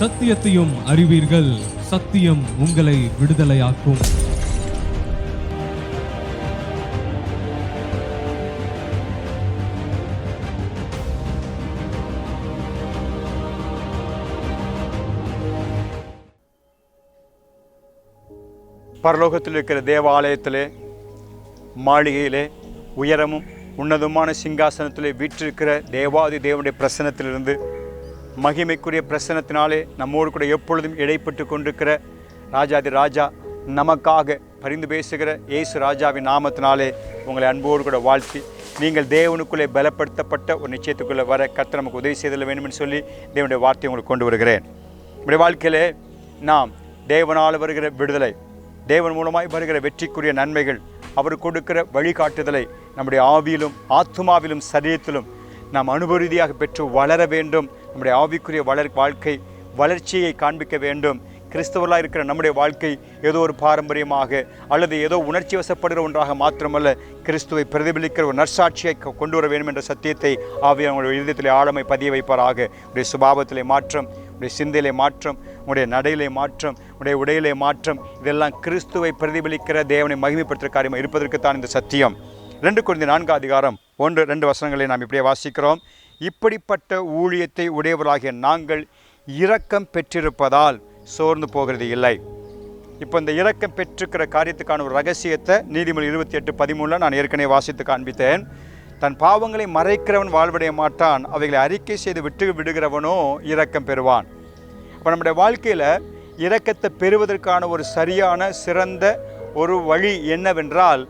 சத்தியத்தையும் அறிவீர்கள். சத்தியம் உங்களை விடுதலையாக்கும். பரலோகத்தில் இருக்கிற தேவாலயத்திலே மாளிகையிலே உயரமும் உன்னதமான சிங்காசனத்திலே வீற்றிருக்கிற தேவாதி தேவனுடைய பிரசனத்திலிருந்து மகிமைக்குரிய பிரசனத்தினாலே நம்மோடு கூட எப்பொழுதும் இடைப்பட்டு கொண்டிருக்கிற ராஜாதி ராஜா நமக்காக பரிந்து பேசுகிற இயேசு ராஜாவின் நாமத்தினாலே உங்களை அன்போடு கூட வாழ்த்தி நீங்கள் தேவனுக்குள்ளே பலப்படுத்தப்பட்ட ஒரு நிச்சயத்துக்குள்ளே வர கத்தை நமக்கு உதவி செய்தல் வேண்டும்னு சொல்லி தேவனுடைய வார்த்தையை உங்களுக்கு கொண்டு வருகிறேன். நம்முடைய வாழ்க்கையிலே நாம் தேவனால் வருகிற விடுதலை தேவன் மூலமாய் வருகிற வெற்றிக்குரிய நன்மைகள் அவர் கொடுக்கிற வழிகாட்டுதலை நம்முடைய ஆவியிலும் ஆத்மாவிலும் சரீரத்திலும் நாம் அனுபவ ரீதியாக பெற்று வளர வேண்டும் நம்முடைய ஆவிக்குரிய வளர் வாழ்க்கை வளர்ச்சியை காண்பிக்க வேண்டும். கிறிஸ்தவர்களாக இருக்கிற நம்முடைய வாழ்க்கை ஏதோ ஒரு பாரம்பரியமாக அல்லது ஏதோ உணர்ச்சி வசப்படுகிற ஒன்றாக மாத்திரமல்ல கிறிஸ்துவை பிரதிபலிக்கிற ஒரு நற்சாட்சியை கொண்டு வர வேண்டும் என்ற சத்தியத்தை ஆவியானவர் அவங்களுடைய இதயத்திலே ஆழமை பதிய வைப்பாராக. உடைய சுபாவத்திலே மாற்றம் உடைய சிந்தையிலே மாற்றம் உடைய நடையிலே மாற்றம் உடைய உடையிலே மாற்றம் இதெல்லாம் கிறிஸ்துவை பிரதிபலிக்கிற தேவனை மகிமைப்படுத்துகிற காரியமாக இருப்பதற்குத்தான் இந்த சத்தியம். ரெண்டு குழந்தை நான்கு அதிகாரம் ஒன்று ரெண்டு வசனங்களை நாம் இப்படியே வாசிக்கிறோம். இப்படிப்பட்ட ஊழியத்தை உடையவராகிய நாங்கள் இரக்கம் பெற்றிருப்பதால் சோர்ந்து போகிறது இல்லை. இப்போ இந்த இரக்கம் பெற்றிருக்கிற காரியத்துக்கான ஒரு ரகசியத்தை நீதிமொழி இருபத்தி எட்டு பதிமூணில் நான் ஏற்கனவே வாசித்து காண்பித்தேன். தன் பாவங்களை மறைக்கிறவன் வாழ்வடைய மாட்டான் அவைகளை அறிக்கை செய்து விட்டு விடுகிறவனோ இரக்கம் பெறுவான். இப்போ நம்முடைய வாழ்க்கையில் இரக்கத்தை பெறுவதற்கான ஒரு சரியான சிறந்த ஒரு வழி என்னவென்றால்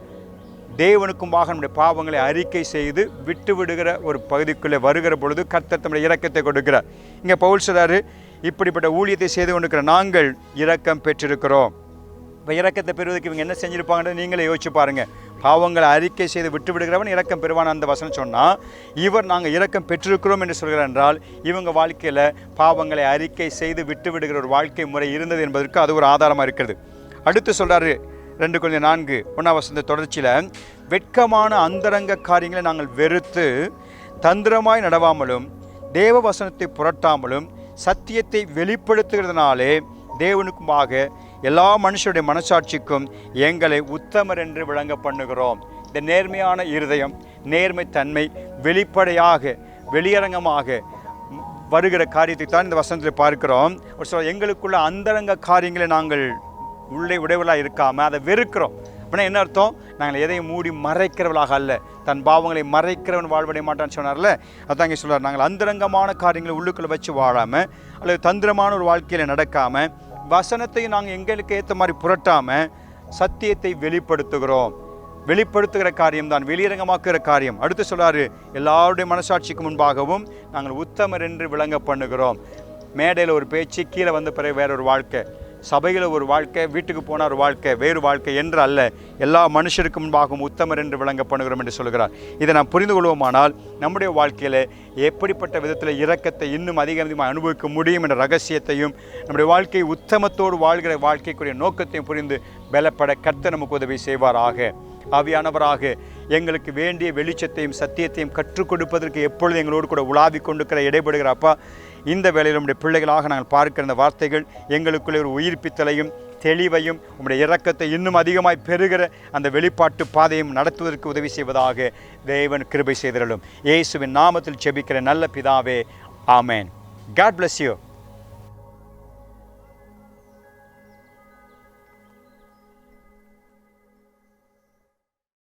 தேவனுக்குமாக நம்முடைய பாவங்களை அறிக்கை செய்து விட்டு விடுகிற ஒரு பகுதிக்குள்ளே வருகிற பொழுது கர்த்தர் தம்முடைய இரக்கத்தை கொடுக்கிறார். இங்கே பவுல் சொல்றாரு இப்படிப்பட்ட ஊழியத்தை செய்து கொண்டிருக்கிற நாங்கள் இரக்கம் பெற்றிருக்கிறோம். இப்போ இறக்கத்தை பெறுவதற்கு இவங்க என்ன செஞ்சுருப்பாங்கன்னு நீங்களே யோசிச்சு பாருங்கள் பாவங்களை அறிக்கை செய்து விட்டு விடுகிறவன் இறக்கம் பெறுவான் அந்த வசனம் சொன்னால் இவர் நாங்கள் இறக்கம் பெற்றிருக்கிறோம் என்று சொல்கிறார் என்றால் இவங்க வாழ்க்கையில் பாவங்களை அறிக்கை செய்து விட்டு விடுகிற ஒரு வாழ்க்கை முறை இருந்தது என்பதற்கு அது ஒரு ஆதாரமாக இருக்கிறது. அடுத்து சொல்கிறாரு ரெண்டு கொஞ்சம் நான்கு. ஒன்றாம் வசந்த தொடர்ச்சியில் வெட்கமான அந்தரங்க காரியங்களை நாங்கள் வெறுத்து தந்திரமாய் நடவாமலும் தேவ வசனத்தை புரட்டாமலும் சத்தியத்தை வெளிப்படுத்துகிறதுனாலே தேவனுக்குமாக எல்லா மனுஷருடைய மனசாட்சிக்கும் எங்களை உத்தமர் என்று விளங்க பண்ணுகிறோம். இந்த நேர்மையான இருதயம் நேர்மைத்தன்மை வெளிப்படையாக வெளியரங்கமாக வருகிற காரியத்தை தான் இந்த வசனத்தில் பார்க்கிறோம். ஒரு சில எங்களுக்குள்ள அந்தரங்க காரியங்களை நாங்கள் உள்ளே உடையவர்களாக இருக்காமல் அதை வெறுக்கிறோம். அப்படின்னா என்ன அர்த்தம்? நாங்கள் எதையும் மூடி மறைக்கிறவளாக அல்ல. தன் பாவங்களை மறைக்கிறவன் வாழ்வடைய மாட்டான்னு சொன்னார்ல? அதான் இங்கே சொல்கிறார் நாங்கள் அந்தரங்கமான காரியங்களை உள்ளுக்குள்ளே வச்சு வாழாமல் அல்லது தந்திரமான ஒரு வாழ்க்கையில் நடக்காமல் வசனத்தையும் நாங்கள் எங்களுக்கு ஏற்ற மாதிரி புரட்டாமல் சத்தியத்தை வெளிப்படுத்துகிறோம். வெளிப்படுத்துகிற காரியம் தான் வெளியரங்கமாக்குகிற காரியம். அடுத்து சொல்கிறார் எல்லாருடைய மனசாட்சிக்கு முன்பாகவும் நாங்கள் உத்தமர் என்று விளங்க பண்ணுகிறோம். மேடையில் ஒரு பேச்சு கீழே வந்த பிறகு வேற ஒரு வாழ்க்கை. சபையில் ஒரு வாழ்க்கை வீட்டுக்கு போன ஒரு வாழ்க்கை வேறு வாழ்க்கை என்று அல்ல. எல்லா மனுஷருக்கும் முன்பாகவும் உத்தமர் என்று விளங்க பண்ணுகிறோம் என்று சொல்கிறார். இதை நாம் புரிந்து கொள்வோமானால் நம்முடைய வாழ்க்கையில் எப்படிப்பட்ட விதத்தில் இரக்கத்தை இன்னும் அதிக அதிகமாக அனுபவிக்க முடியும் என்ற ரகசியத்தையும் நம்முடைய வாழ்க்கை உத்தமத்தோடு வாழ்கிற வாழ்க்கைக்குரிய நோக்கத்தையும் புரிந்து பலப்பட கர்த்த நமக்கு உதவி செய்வாராக. ஆவியானவராக எங்களுக்கு வேண்டிய வெளிச்சத்தையும் சத்தியத்தையும் கற்றுக் கொடுப்பதற்கு எப்பொழுது எங்களோடு கூட உலாவிக் கொண்டிருக்கிற இடைபடுகிற அப்பா இந்த வேளையில் உடைய பிள்ளைகளாக நாங்கள் பார்க்கிற இந்த வார்த்தைகள் எங்களுக்குள்ளே ஒரு உயிர்ப்பித்தலையும் தெளிவையும் உங்களுடைய இறக்கத்தை இன்னும் அதிகமாய் பெறுகிற அந்த வெளிப்பாட்டு பாதையும் நடத்துவதற்கு உதவி செய்வதாக தேவன் கிருபை செய்திருளும். இயேசுவின் நாமத்தில் செபிக்கிற நல்ல பிதாவே ஆமேன். God bless you